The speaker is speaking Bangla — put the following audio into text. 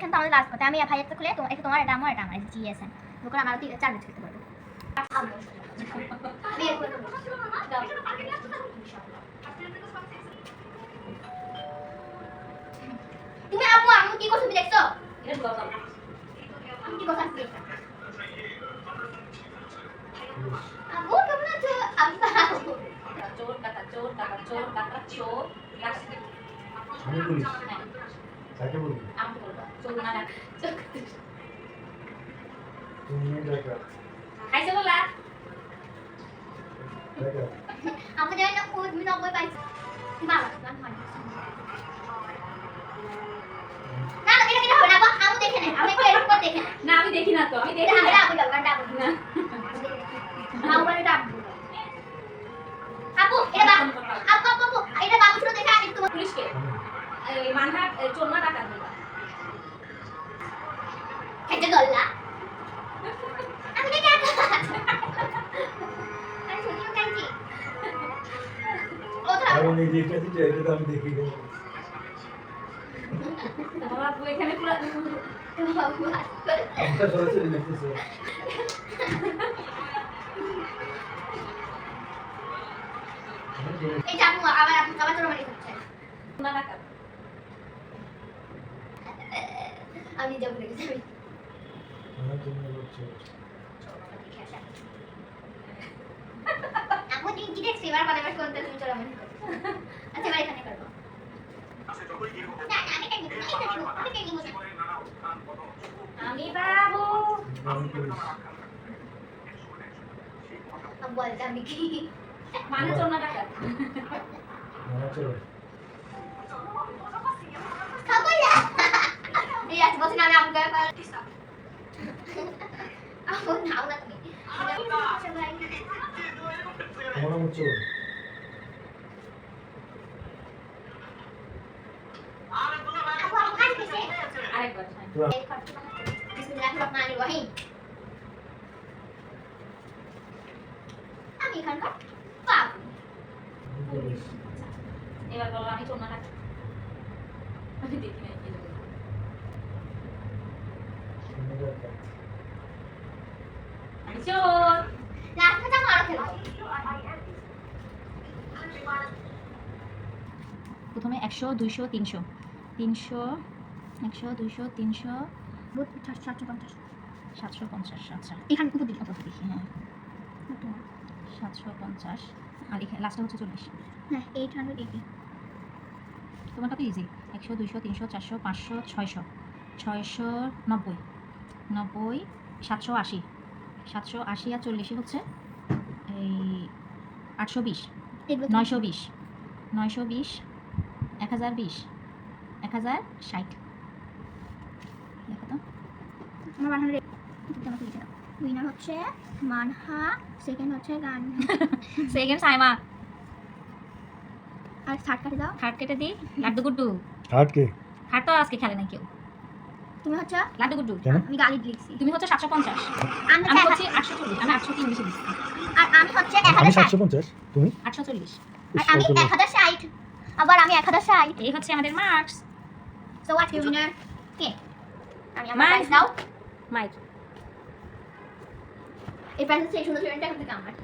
এখানে তো আমাদের লাস্ট কথা আমি ভাই একটা খুলে তোমার এটা তোমার এটা আমার এটা আমার জিএসএম দুটো আমার তিন চার ম্যাচ খেলতে পারব। তুমি আম্মু আম্মু কি করছ তুমি দেখছ? আমি কি কথা আছি আম্মু কেমন আছো? আব্বা চোর কাটা চোর কাটা চোর কাটা চোর লাগছে আমি পুলিশ কাকে বলবি? আমাকে বলবা চোর না চোর কাটা তুমি দেখা। খাইছে বলা দেখা। আমাকে জানি না কোড আমি নব্বই পাইছি। বাবা গান হয় না না না, এটা এটা হবে না আমু দেখে নেয় আমি একটু এরকম দেখে না। আমি দেখি না তো আমি দেখি না আমি ডাবু ডাবু ডাবু না। আমু গল্লা আমি তো আমি নিজে এটা দিতে এটা তো আমি দেখি গেলাম এখানে পুরো আমরা সরাসরি দেখতেছি। এই যে আপু আবার আপু আবার চোরামারি করছে চোর না ডাকাত আমি যাব আমার জন্য করছে আপু তুই কি দেখছিস এবার তুমি আচ্ছা এখানে করব। আমি। আমি বাবু বলতে আমি কি? মানে চোর না ডাকাত আমার চলো। খাব এই আজ বসে না আমি আমি এখানকার এবার বলো আমি না ডাকাত আমি দেখি নাই এই জন্য। তুমি দেখা আমি চোর প্রথমে একশো দুইশো তিনশো। তিনশো একশো দুইশো তিনশো। সাতশো পঞ্চাশ সাতশো পঞ্চাশ আচ্ছা। এখানে উপর দিকে কত দেখি হ্যাঁ। সাতশো পঞ্চাশ। আর এখানে লাস্টটা হচ্ছে চল্লিশ। হ্যাঁ এইট হান্ড্রেড এইটি তোমারটা তো ইজি একশো দুইশো তিনশো চারশো পাঁচশো ছয়শো। ছয়শো নব্বই। নব্বই সাতশো আশি। সাতশো আশি আর চল্লিশে হচ্ছে এই আটশো বিশ নয়শো বিশ নয়শো বিশ এক হাজার বিশ এক হাজার ষাট। দেখো তো। আমার ওয়ান হান্ড্রেড লিখে দাও। উইনার হচ্ছে মানহা সেকেন্ড হচ্ছে গান। সেকেন্ড সাইমা। আর থার্ড কাটে দাও। থার্ড কেটে দিই। লাড্ডু গুড্ডু। আটকে থার্ড তো আজকে খেলে না কেউ। তুমি হচ্ছে লাড্ডু গুড্ডু। আমি গালি লিখছি তুমি হচ্ছে সাতশো পঞ্চাশ। আমি আমি হচ্ছে হচ্ছে আটশো চল্লিশ। আমি আটশো তিন বেশি দিচ্ছি। আর আমি হচ্ছে এক আমি হাজার ষাট। সাতশো পঞ্চাশ তুমি? আটশো চল্লিশ। আর আমি এক হাজার ষাট। আবার আমি এক হাজার ষাট। এই হচ্ছে আমাদের মার্কস সো আজকে উইনার কে? আমি আমার. প্রাইজ দাও। মাইক এই প্রাইজ হচ্ছে এই সুন্দর এখান থেকে আমার।